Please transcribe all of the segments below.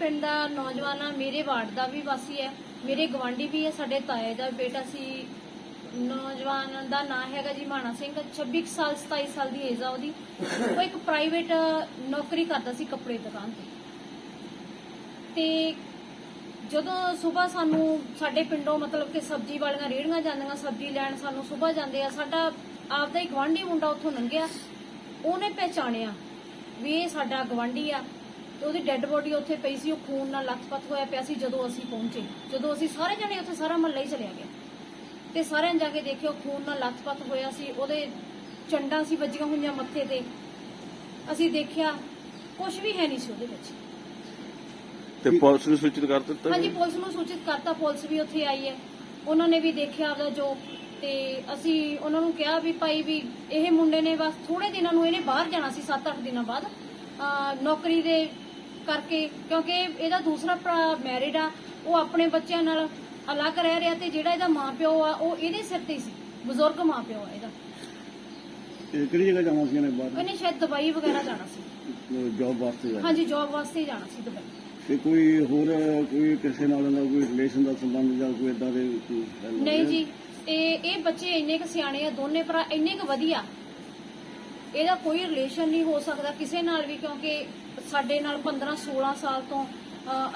ਪਿੰਡ ਦਾ ਨੌਜਵਾਨ ਆ, ਮੇਰੇ ਵਾਰਡ ਦਾ ਵੀ ਵਾਸੀ ਹੈ, ਮੇਰੇ ਗਵਾਂਢੀ ਵੀ ਹੈ, ਸਾਡੇ ਤਾਏ ਦਾ ਬੇਟਾ ਸੀ। ਨੌਜਵਾਨ ਦਾ ਨਾਂ ਹੈਗਾ ਜੀ ਮਾਣਾ ਸਿੰਘ 26 ਸਾਲ 27 ਸਾਲ ਦੀ ਏਜ ਆ ਉਹਦੀ। ਉਹ ਇੱਕ ਪ੍ਰਾਈਵੇਟ ਨੌਕਰੀ ਕਰਦਾ ਸੀ ਕੱਪੜੇ ਦੁਕਾਨ ਤੇ। ਤੇ ਜਦੋਂ ਸਵੇਰ ਸਾਨੂੰ ਸਾਡੇ ਪਿੰਡੋਂ ਮਤਲਬ ਕਿ ਸਬਜ਼ੀ ਵਾਲੀਆਂ ਰੇੜੀਆਂ ਜਾਂਦੀਆਂ, ਸਬਜ਼ੀ ਲੈਣ ਸਾਨੂੰ ਸਵੇਰ ਜਾਂਦੇ ਆ, ਸਾਡਾ ਆਪਦਾ ਹੀ ਗਵਾਂਢੀ ਮੁੰਡਾ ਉੱਥੋਂ ਲੰਘਿਆ। ਉਹਨੇ ਪਹਿਚਾਣਿਆ ਵੀ ਇਹ ਸਾਡਾ ਗਵਾਂਢੀ ਆ। ਤੇ ਉਹਦੀ ਡੈੱਡ ਬੋਡੀ ਉੱਥੇ ਪਈ ਸੀ ਉਹ ਖੂਨ ਨਾਲ ਲੱਥਪੱਥ ਹੋਇਆ ਪਿਆ ਸੀ ਜਦੋਂ ਅਸੀਂ ਪਹੁੰਚੇ। ਜਦੋਂ ਅਸੀਂ ਸਾਰੇ ਜਣੇ ਉੱਥੇ ਸਾਰਾ ਮਹੱਲਾ ਹੀ ਚਲਿਆ ਗਿਆ। ਤੇ ਸਾਰਿਆਂ ਜਾ ਕੇ ਦੇਖਿਆ ਉਹ ਖੂਨ ਨਾਲ ਲੱਥਪੱਥ ਹੋਇਆ ਸੀ ਉਹਦੇ ਚੰਡਾਂ ਸੀ ਵੱਜੀਆਂ ਹੋਈਆਂ ਮੱਥੇ ਤੇ। ਅਸੀਂ ਦੇਖਿਆ ਕੁਝ ਵੀ ਹੈ ਨਹੀਂ ਸੀ ਉਹਦੇ ਵਿੱਚ। ਤੇ ਪੁਲਿਸ ਨੂੰ ਸੂਚਿਤ ਕਰ ਦਿੱਤਾ ਹਾਂਜੀ? ਪੁਲਿਸ ਨੂੰ ਸੂਚਿਤ ਕਰਤਾ ਪੁਲਿਸ ਵੀ ਉੱਥੇ ਆਈ ਹੈ। ਉਹਨਾਂ ਨੇ ਵੀ ਦੇਖਿਆ ਆਪਦਾ ਜੋ ਤੇ ਅਸੀਂ ਉਹਨਾਂ ਨੂੰ ਕਿਹਾ ਵੀ ਭਾਈ ਵੀ ਇਹ ਮੁੰਡੇ ਨੇ ਬਸ ਥੋੜੇ ਦਿਨਾਂ ਨੂੰ ਇਹਨੇ ਬਾਹਰ ਜਾਣਾ ਸੀ 7-8 ਦਿਨਾਂ ਬਾਅਦ। ਨੌਕਰੀ ਦੇ ਕਰਕੇ ਕਿਉਂਕਿ ਇਹਦਾ ਦੂਸਰਾ ਭਰਾ ਮੈਰਿਡ ਆ ਉਹ ਆਪਣੇ ਬੱਚਿਆਂ ਨਾਲ ਅਲੱਗ ਰਹਿ ਰਿਹਾ ਤੇ ਜਿਹੜਾ ਇਹਦਾ ਮਾਪਿਓ ਆ ਉਹ ਇਹਦੇ ਸਿਰ ਤੇ ਹੀ ਸੀ। ਬਜ਼ੁਰਗ ਮਾਪਿਓ ਆ ਇਹਦਾ। ਇਹ ਕਿਹੜੀ ਜਗ੍ਹਾ ਜਾਣਾ ਸੀ ਇਹਨੇ ਬਾਹਰ? ਇਹਨੇ ਸ਼ਾਇਦ ਦੁਬਈ ਵਗੈਰਾ ਜਾਣਾ ਸੀ। ਜੌਬ ਵਾਸਤੇ ਜਾਣਾ? ਹਾਂਜੀ ਜੌਬ ਵਾਸਤੇ ਹੀ ਜਾਣਾ ਸੀ ਦੁਬਈ। ਤੇ ਕੋਈ ਹੋਰ ਕੋਈ ਕਿਸੇ ਨਾਲ ਦਾ ਕੋਈ ਰਿਲੇਸ਼ਨ ਦਾ ਸੰਬੰਧ ਜਾਂ ਕੋਈ ਇਦਾਂ ਦੇ ਕੋਈ ਗੱਲ ਨਹੀਂ ਹੈ? ਜੀ ਇਹ ਇਹ ਬੱਚੇ ਇੰਨੇ ਕੁ ਸਿਆਣੇ ਆ ਦੋਨੇ ਭਰਾ ਇੰਨੇ ਕੁ ਵਧੀਆ। ਇਹਦਾ ਕੋਈ ਰਿਲੇਸ਼ਨ ਨਹੀਂ ਹੋ ਸਕਦਾ ਕਿਸੇ ਨਾਲ ਵੀ ਕਿਉਂਕਿ ਸਾਡੇ ਨਾਲ 15 16 ਸਾਲ ਤੋਂ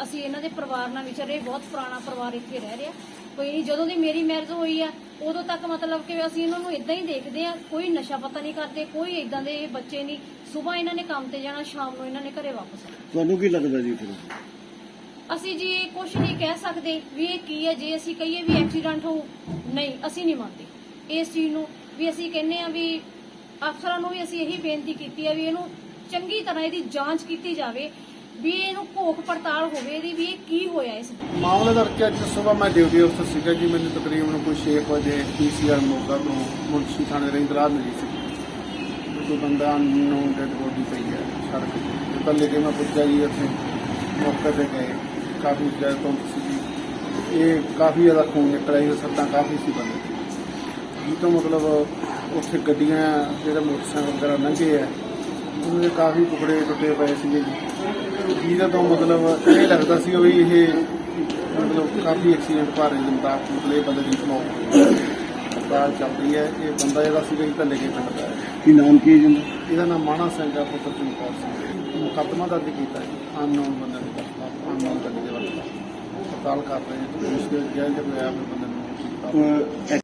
ਅਸੀਂ ਇਹਨਾਂ ਦੇ ਪਰਿਵਾਰ ਨਾਲ ਵਿਚਰ ਰਹੇ ਬਹੁਤ ਪੁਰਾਣਾ ਪਰਿਵਾਰ ਇੱਥੇ ਰਹਿ ਰਿਹਾ। ਕੋਈ ਨਹੀਂ ਜਦੋਂ ਦੀ ਮੇਰੀ ਮੈਰਿਜ ਹੋਈ ਆ ਉਦੋਂ ਤੱਕ ਮਤਲਬ ਕਿ ਅਸੀਂ ਇਹਨਾਂ ਨੂੰ ਇਦਾਂ ਹੀ ਦੇਖਦੇ ਆ ਕੋਈ ਨਸ਼ਾ ਪਤਾ ਨਹੀਂ ਕਰਦੇ ਕੋਈ ਇਦਾਂ ਦੇ ਬੱਚੇ ਨਹੀਂ। ਸਵੇਰ ਇਹਨਾਂ ਨੇ ਕੰਮ ਤੇ ਜਾਣਾ ਸ਼ਾਮ ਨੂੰ ਇਹਨਾਂ ਨੇ ਘਰੇ ਵਾਪਸ ਆਉਣਾ। ਤੁਹਾਨੂੰ ਕੀ ਲੱਗਦਾ ਜੀ ਫਿਰ? ਅਸੀਂ ਜੀ ਕੁਝ ਨਹੀਂ ਕਹਿ ਸਕਦੇ ਵੀ ਇਹ ਕੀ ਹੈ ਜੇ ਅਸੀਂ ਕਹੀਏ ਵੀ ਐਕਸੀਡੈਂਟ ਹੋ ਨਹੀਂ ਅਸੀਂ ਨਹੀਂ ਮੰਨਦੇ। ਇਸ ਚੀਜ਼ ਨੂੰ ਵੀ ਅਸੀਂ ਕਹਿੰਨੇ ਆ ਵੀ ਅਫਸਰਾਂ ਨੂੰ ਵੀ ਅਸੀਂ ਇਹੀ ਬੇਨਤੀ ਕੀਤੀ ਹੈ ਵੀ ਇਹਨੂੰ ਚੰਗੀ ਤਰ੍ਹਾਂ ਇਹਦੀ ਜਾਂਚ ਕੀਤੀ ਜਾਵੇ ਵੀ ਇਹਨੂੰ ਘੋਖ ਪੜਤਾਲ ਹੋਵੇ, ਇਹਦੀ ਵੀ ਇਹ ਕੀ ਹੋਇਆ ਇਸ ਮਾਮਲੇ ਦਾ ਕਿ ਅੱਜ ਸਵੇਰ ਮੈਂ ਡਿਊਟੀ ਅਫਸਰ ਸੀਗਾ ਜੀ, ਮੈਨੂੰ ਤਕਰੀਬਨ ਕੋਈ 6 ਵਜੇ ਪੀਸੀਆਰ ਮੋਗਾ ਤੋਂ ਮੁਨਸੀ ਥਾਣੇ ਦੇ ਇੰਤਲਾਹ ਮਿਲੀ ਸੀ। ਕੋਈ ਬੰਦਾ ਅਨਨੋਨ ਡੈਡ ਬੋਡੀ ਪਈ ਹੈ, ਸੜਕ ਤੇ। ਤਾਂ ਕੇ ਮੈਂ ਪੁੱਛਿਆ ਜੀ ਉੱਥੇ, ਮੌਕੇ ਤੇ ਗਏ। ਕਾਫੀ ਜ਼ਿਆਦਾ ਤੋਂ ਸੀ ਇਹ ਕਾਫੀ ਜ਼ਿਆਦਾ ਖੂਨ ਨਿਕਲਿਆ ਸੀ ਸੱਟਾਂ ਕਾਫੀ ਸੀ ਬੰਦੇ ਦੀ ਜੀ ਤੋਂ ਮਤਲਬ ਉੱਥੇ ਗੱਡੀਆਂ, ਜਿਹੜਾ ਮੋਟਰਸਾਈਕਲ ਵਗੈਰਾ ਲੰਘੇ ਆ ਉਹਨਾਂ ਦੇ ਕਾਫੀ ਟੁਕੜੇ ਟੁੱਟੇ ਪਏ ਸੀਗੇ ਜੀ। ਜਿਹਦਾ ਤੋਂ ਮਤਲਬ ਇਹ ਲੱਗਦਾ ਸੀ ਵੀ ਇਹ ਮਤਲਬ ਕਾਫੀ ਐਕਸੀਡੈਂਟ ਭਾਰੇ ਦੇ ਮੁਤਾਬਕ ਮਤਲਬ ਇਹ ਬੰਦੇ ਦੀ ਮੌਤ ਹੜਤਾਲ ਚੱਲਦੀ ਹੈ ਇਹ ਬੰਦਾ ਜਿਹੜਾ ਸੀਗਾ ਜੀ ਧੱਲੇ ਕੇ ਪਿੰਡ ਦਾ। ਹੈ ਕੀ ਨਾਮ ਕੀ ਹੈ ਜੀ ਇਹਦਾ? ਨਾਮ ਮਾਣਾ ਸਿੰਘ ਹੈ ਪੁੱਤਰ ਚਮਕੌਰ ਸਿੰਘ। ਮੁਕੱਦਮਾ ਦਰਜ ਕੀਤਾ ਹੈ। ਅਨਨੋਨ ਬੰਦੇ ਦੇ ਖਿਲਾਫ ਅਨਨੋਨ ਗੱਡੀ ਦੇ ਵੱਲੋਂ। ਹੜਤਾਲ ਕਰ ਰਹੇ ਹਾਂ ਪੁਲਿਸ ਦੇ ਜੇਲ੍ਹ ਦੇ ਬਿਆਨ ਬੰਦੇ ਨੂੰ ਕੀਤਾ